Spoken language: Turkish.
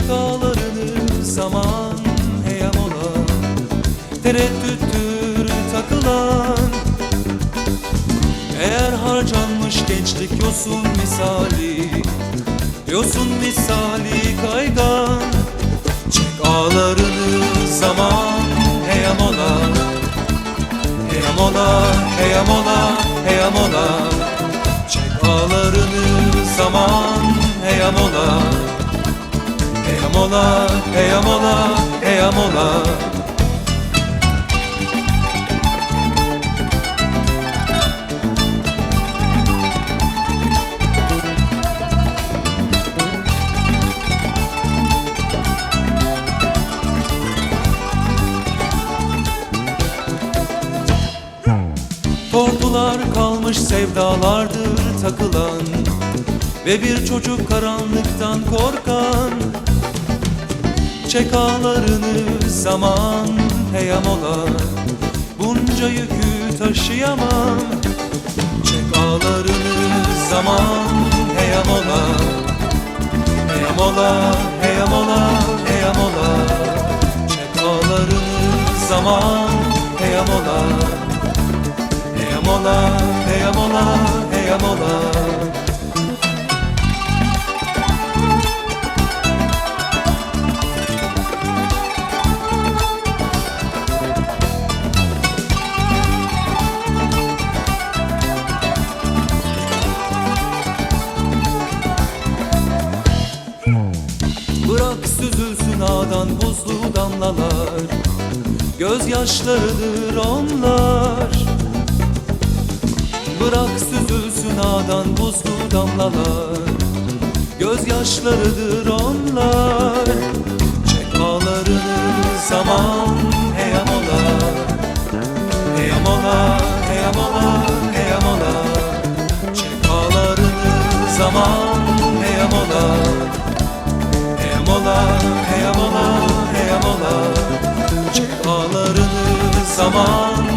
ağlarını zaman heyam olan Tereddüttür takılan. Eğer harcanmış gençlik yosun misali Yosun misali kaygan. Çek ağlarını zaman heyam olan Heyam ola, heyam ola, heyam ola Çek ağlarını zaman heyam ola Heyam ola, heyam ola, heyam ola Tortular kalmış sevdalardır takılan Ve bir çocuk karanlıktan korkan Çek ağlarını zaman heyam ola Bunca yükü taşıyamam. Çek ağlarını zaman heyam ola Heyam ola, heyam ola, heyam ola Çek ağlarını zaman heyam ola Heyam ola, heyam ola, heyam ola Bırak süzülsün ağdan buzlu damlalar. Gözyaşlarıdır onlar Bırak süzülsün ağdan buzlu damlalar. Gözyaşlarıdır onlar Çek ağlarını zaman heyam ola Heyam ola, heyam ola, heyam ola Çek ağlarını zaman heyam ola Heyam ola, heyam ola, heyam ola Çek ağlarını zaman